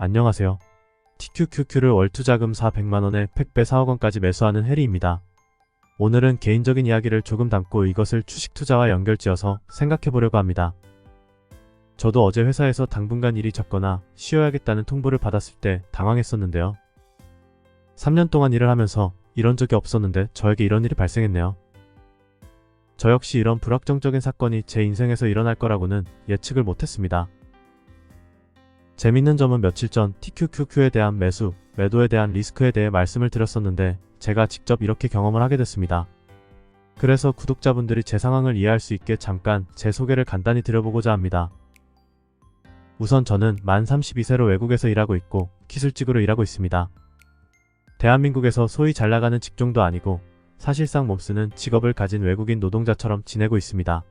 안녕하세요. TQQQ를 월 투자금 400만원에 팩배 4억원까지 매수하는 해리입니다. 오늘은 개인적인 이야기를 조금 담고 이것을 주식 투자와 연결지어서 생각해 보려고 합니다. 저도 어제 회사에서 당분간 일이 적거나 쉬어야겠다는 통보를 받았을 때 당황했었는데요. 3년 동안 일을 하면서 이런 적이 없었는데 저에게 이런 일이 발생했네요. 저 역시 이런 불확정적인 사건이 제 인생에서 일어날 거라고는 예측을 못했습니다. 재밌는 점은 며칠 전 TQQQ에 대한 매수, 매도에 대한 리스크에 대해 말씀을 드렸었는데 제가 직접 이렇게 경험을 하게 됐습니다. 그래서 구독자분들이 제 상황을 이해할 수 있게 잠깐 제 소개를 간단히 드려보고자 합니다. 우선 저는 만 32세로 외국에서 일하고 있고 기술직으로 일하고 있습니다. 대한민국에서 소위 잘 나가는 직종도 아니고 사실상 몸쓰는 직업을 가진 외국인 노동자처럼 지내고 있습니다.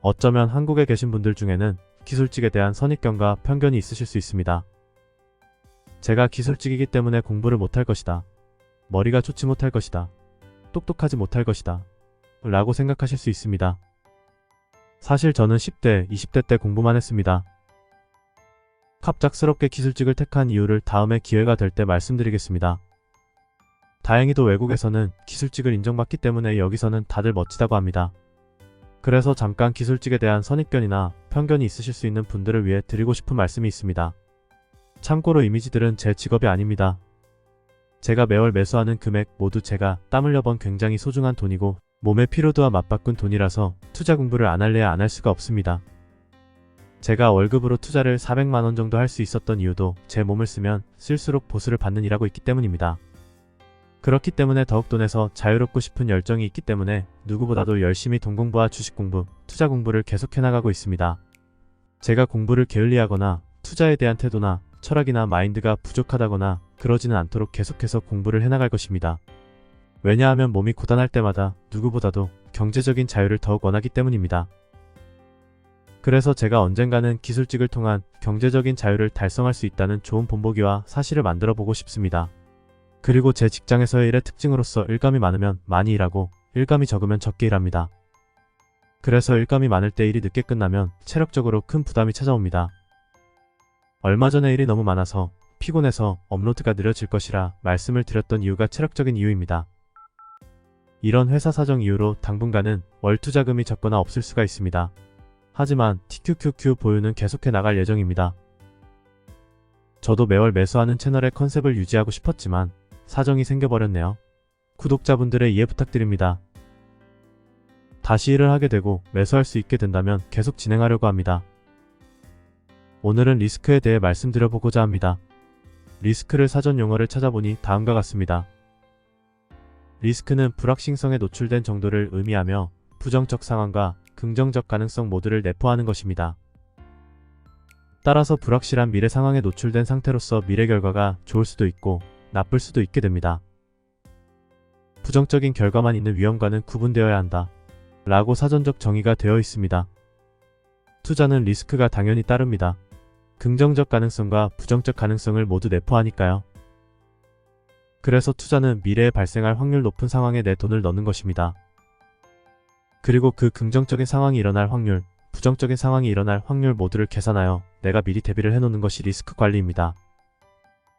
어쩌면 한국에 계신 분들 중에는 기술직에 대한 선입견과 편견이 있으실 수 있습니다. 제가 기술직이기 때문에 공부를 못할 것이다. 머리가 좋지 못할 것이다. 똑똑하지 못할 것이다. 라고 생각하실 수 있습니다. 사실 저는 10대, 20대 때 공부만 했습니다. 갑작스럽게 기술직을 택한 이유를 다음에 기회가 될 때 말씀드리겠습니다. 다행히도 외국에서는 기술직을 인정받기 때문에 여기서는 다들 멋지다고 합니다. 그래서 잠깐 기술직에 대한 선입견이나 편견이 있으실 수 있는 분들을 위해 드리고 싶은 말씀이 있습니다. 참고로 이미지들은 제 직업이 아닙니다. 제가 매월 매수하는 금액 모두 제가 땀 흘려 번 굉장히 소중한 돈이고 몸의 피로도와 맞바꾼 돈이라서 투자 공부를 안 할래야 안 할 수가 없습니다. 제가 월급으로 투자를 400만원 정도 할 수 있었던 이유도 제 몸을 쓰면 쓸수록 보수를 받는 일하고 있기 때문입니다. 그렇기 때문에 더욱 돈에서 자유롭고 싶은 열정이 있기 때문에 누구보다도 열심히 돈 공부와 주식 공부, 투자 공부를 계속해 나가고 있습니다. 제가 공부를 게을리하거나 투자에 대한 태도나 철학이나 마인드가 부족하다거나 그러지는 않도록 계속해서 공부를 해나갈 것입니다. 왜냐하면 몸이 고단할 때마다 누구보다도 경제적인 자유를 더욱 원하기 때문입니다. 그래서 제가 언젠가는 기술직을 통한 경제적인 자유를 달성할 수 있다는 좋은 본보기와 사실을 만들어 보고 싶습니다. 그리고 제 직장에서의 일의 특징으로서 일감이 많으면 많이 일하고 일감이 적으면 적게 일합니다. 그래서 일감이 많을 때 일이 늦게 끝나면 체력적으로 큰 부담이 찾아옵니다. 얼마 전에 일이 너무 많아서 피곤해서 업로드가 느려질 것이라 말씀을 드렸던 이유가 체력적인 이유입니다. 이런 회사 사정 이유로 당분간은 월 투 자금이 적거나 없을 수가 있습니다. 하지만 TQQQ 보유는 계속해 나갈 예정입니다. 저도 매월 매수하는 채널의 컨셉을 유지하고 싶었지만 사정이 생겨버렸네요. 구독자분들의 이해 부탁드립니다. 다시 일을 하게 되고 매수할 수 있게 된다면 계속 진행하려고 합니다. 오늘은 리스크에 대해 말씀드려보고자 합니다. 리스크를 사전 용어를 찾아보니 다음과 같습니다. 리스크는 불확실성에 노출된 정도를 의미하며 부정적 상황과 긍정적 가능성 모두를 내포하는 것입니다. 따라서 불확실한 미래 상황에 노출된 상태로서 미래 결과가 좋을 수도 있고 나쁠 수도 있게 됩니다. 부정적인 결과만 있는 위험과는 구분되어야 한다. 라고 사전적 정의가 되어 있습니다. 투자는 리스크가 당연히 따릅니다. 긍정적 가능성과 부정적 가능성을 모두 내포하니까요. 그래서 투자는 미래에 발생할 확률 높은 상황에 내 돈을 넣는 것입니다. 그리고 그 긍정적인 상황이 일어날 확률, 부정적인 상황이 일어날 확률 모두를 계산하여 내가 미리 대비를 해놓는 것이 리스크 관리입니다.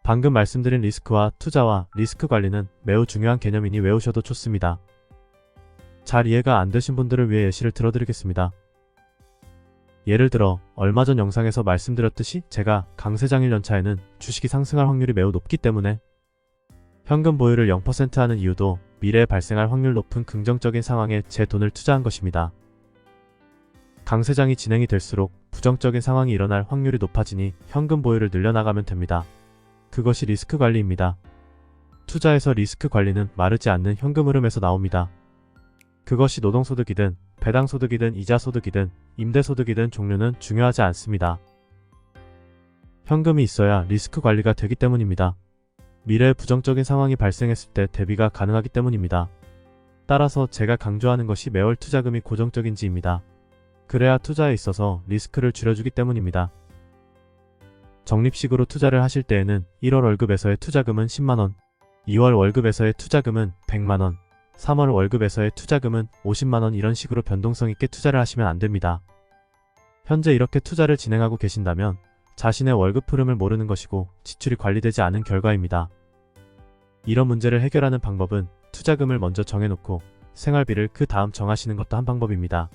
방금 말씀드린 리스크와 투자와 리스크 관리는 매우 중요한 개념이니 외우셔도 좋습니다. 잘 이해가 안 되신 분들을 위해 예시를 들어드리겠습니다. 예를 들어 얼마 전 영상에서 말씀드렸듯이 제가 강세장일 연차에는 주식이 상승할 확률이 매우 높기 때문에 현금 보유를 0% 하는 이유도 미래에 발생할 확률 높은 긍정적인 상황에 제 돈을 투자한 것입니다. 강세장이 진행이 될수록 부정적인 상황이 일어날 확률이 높아지니 현금 보유를 늘려나가면 됩니다. 그것이 리스크 관리입니다. 투자에서 리스크 관리는 마르지 않는 현금 흐름에서 나옵니다. 그것이 노동소득이든 배당소득이든 이자소득이든 임대소득이든 종류는 중요하지 않습니다. 현금이 있어야 리스크 관리가 되기 때문입니다. 미래에 부정적인 상황이 발생했을 때 대비가 가능하기 때문입니다. 따라서 제가 강조하는 것이 매월 투자금이 고정적인지입니다. 그래야 투자에 있어서 리스크를 줄여주기 때문입니다. 적립식으로 투자를 하실 때에는 1월 월급에서의 투자금은 10만원, 2월 월급에서의 투자금은 100만원, 3월 월급에서의 투자금은 50만원 이런 식으로 변동성 있게 투자를 하시면 안 됩니다. 현재 이렇게 투자를 진행하고 계신다면 자신의 월급 흐름을 모르는 것이고 지출이 관리되지 않은 결과입니다. 이런 문제를 해결하는 방법은 투자금을 먼저 정해놓고 생활비를 그 다음 정하시는 것도 한 방법입니다.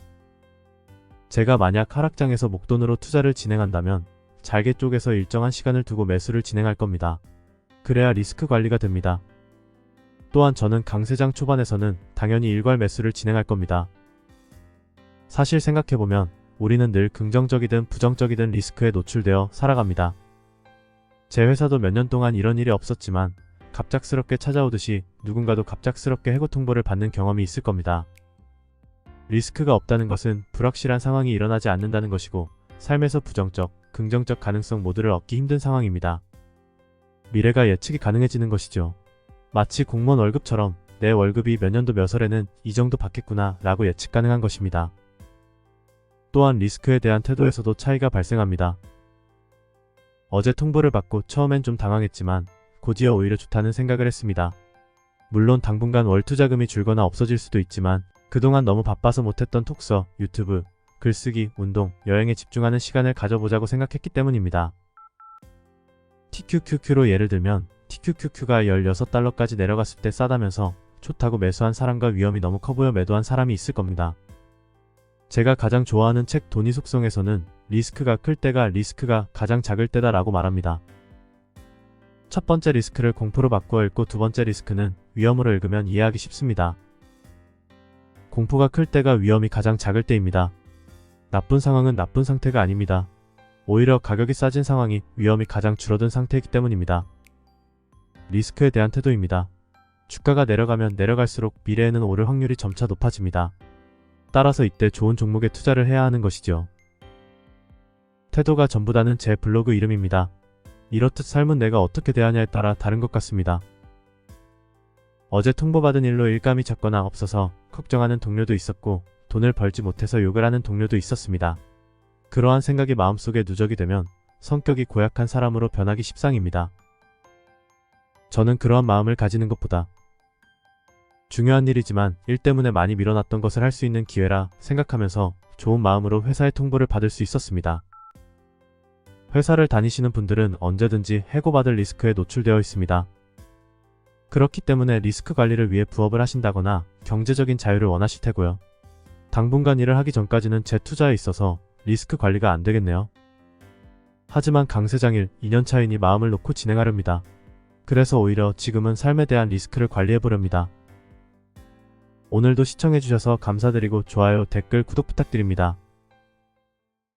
제가 만약 하락장에서 목돈으로 투자를 진행한다면 잘게 쪼개서 일정한 시간을 두고 매수를 진행할 겁니다. 그래야 리스크 관리가 됩니다. 또한 저는 강세장 초반에서는 당연히 일괄 매수를 진행할 겁니다. 사실 생각해보면 우리는 늘 긍정적이든 부정적이든 리스크에 노출되어 살아갑니다. 제 회사도 몇 년 동안 이런 일이 없었지만 갑작스럽게 찾아오듯이 누군가도 갑작스럽게 해고 통보를 받는 경험이 있을 겁니다. 리스크가 없다는 것은 불확실한 상황이 일어나지 않는다는 것이고 삶에서 부정적, 긍정적 가능성 모두를 얻기 힘든 상황입니다. 미래가 예측이 가능해지는 것이죠. 마치 공무원 월급처럼 내 월급이 몇 년도 몇 월에는 이 정도 받겠구나 라고 예측 가능한 것입니다. 또한 리스크에 대한 태도에서도 차이가 발생합니다. 어제 통보를 받고 처음엔 좀 당황했지만 곧이어 오히려 좋다는 생각을 했습니다. 물론 당분간 월 투자금이 줄거나 없어질 수도 있지만 그동안 너무 바빠서 못했던 톡서, 유튜브, 글쓰기, 운동, 여행에 집중하는 시간을 가져보자고 생각했기 때문입니다. TQQQ로 예를 들면 TQQQ가 16달러까지 내려갔을 때 싸다면서 좋다고 매수한 사람과 위험이 너무 커 보여 매도한 사람이 있을 겁니다. 제가 가장 좋아하는 책 돈이 속성에서는 리스크가 클 때가 리스크가 가장 작을 때다 라고 말합니다. 첫 번째 리스크를 공포로 바꾸어 읽고 두 번째 리스크는 위험으로 읽으면 이해하기 쉽습니다. 공포가 클 때가 위험이 가장 작을 때입니다. 나쁜 상황은 나쁜 상태가 아닙니다. 오히려 가격이 싸진 상황이 위험이 가장 줄어든 상태이기 때문입니다. 리스크에 대한 태도입니다. 주가가 내려가면 내려갈수록 미래에는 오를 확률이 점차 높아집니다. 따라서 이때 좋은 종목에 투자를 해야 하는 것이죠. 태도가 전부다는 제 블로그 이름입니다. 이렇듯 삶은 내가 어떻게 대하냐에 따라 다른 것 같습니다. 어제 통보받은 일로 일감이 잦거나 없어서 걱정하는 동료도 있었고 돈을 벌지 못해서 욕을 하는 동료도 있었습니다. 그러한 생각이 마음속에 누적이 되면 성격이 고약한 사람으로 변하기 십상입니다. 저는 그러한 마음을 가지는 것보다 중요한 일이지만 일 때문에 많이 밀어놨던 것을 할 수 있는 기회라 생각하면서 좋은 마음으로 회사의 통보를 받을 수 있었습니다. 회사를 다니시는 분들은 언제든지 해고받을 리스크에 노출되어 있습니다. 그렇기 때문에 리스크 관리를 위해 부업을 하신다거나 경제적인 자유를 원하실 테고요. 당분간 일을 하기 전까지는 제 투자에 있어서 리스크 관리가 안 되겠네요. 하지만 강세장일 2년차이니 마음을 놓고 진행하렵니다. 그래서 오히려 지금은 삶에 대한 리스크를 관리해보렵니다. 오늘도 시청해주셔서 감사드리고 좋아요, 댓글, 구독 부탁드립니다.